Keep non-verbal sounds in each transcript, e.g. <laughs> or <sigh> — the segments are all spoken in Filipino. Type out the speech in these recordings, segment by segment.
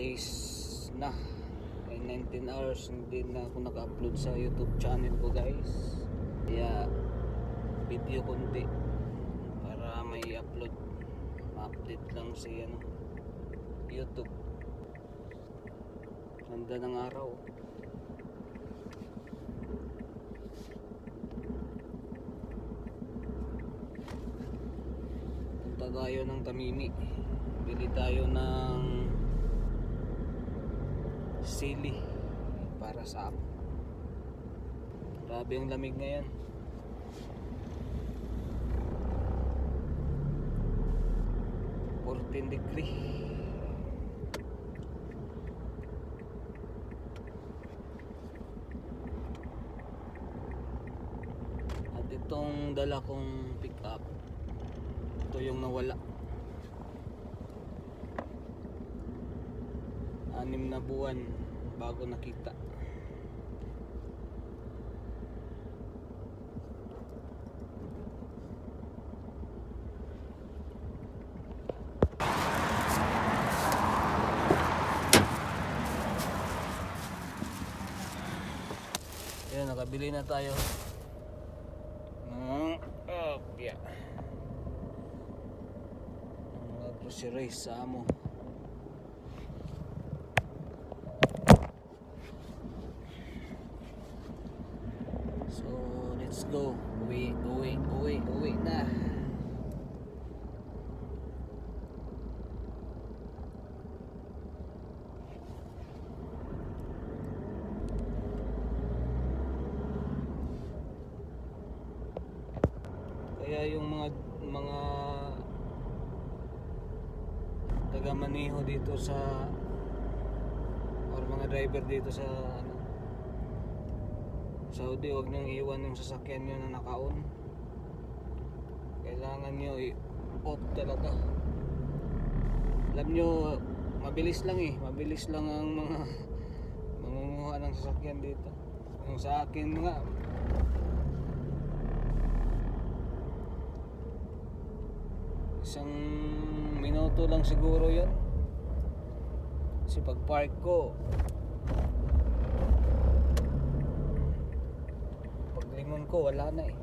days na. May 19 hours hindi na ako naka-upload sa YouTube channel ko guys. Kaya video konti para may upload. Ma-update lang si ano, YouTube. Ganda ng araw. Punta tayo ng Tamimi. Bili tayo ng sili para sa apo. Grabe ang lamig ngayon. Fourteen degree. At itong dala kong pick up ito yung nawala anim na buwan bago nakita. Ayan, nakabili na tayo. Ng opya mga groceries sa amo let's go. Uwi uwi uwi uwi na. Kaya yung mga mga taga Maniho dito sa or mga driver dito sa ano Saudi wag niyong iwan yung sasakyan niyo na naka-on. Kailangan niyo i-off talaga. Alam niyo mabilis lang eh. Mabilis lang ang mga <laughs> mangunguha ng sasakyan dito. Yung sa akin nga. Isang minuto lang siguro yon kasi pag park ko lingon ko wala na eh.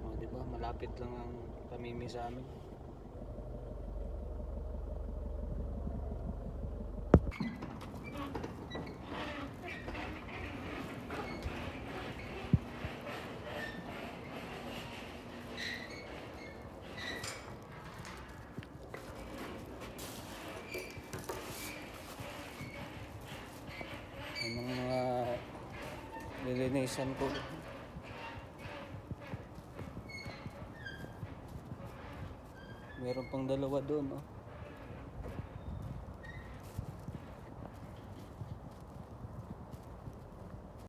Oh, di ba malapit lang ang pamimi sa amin Yan ang mga nilinisan ko. Meron pang dalawa doon, oh.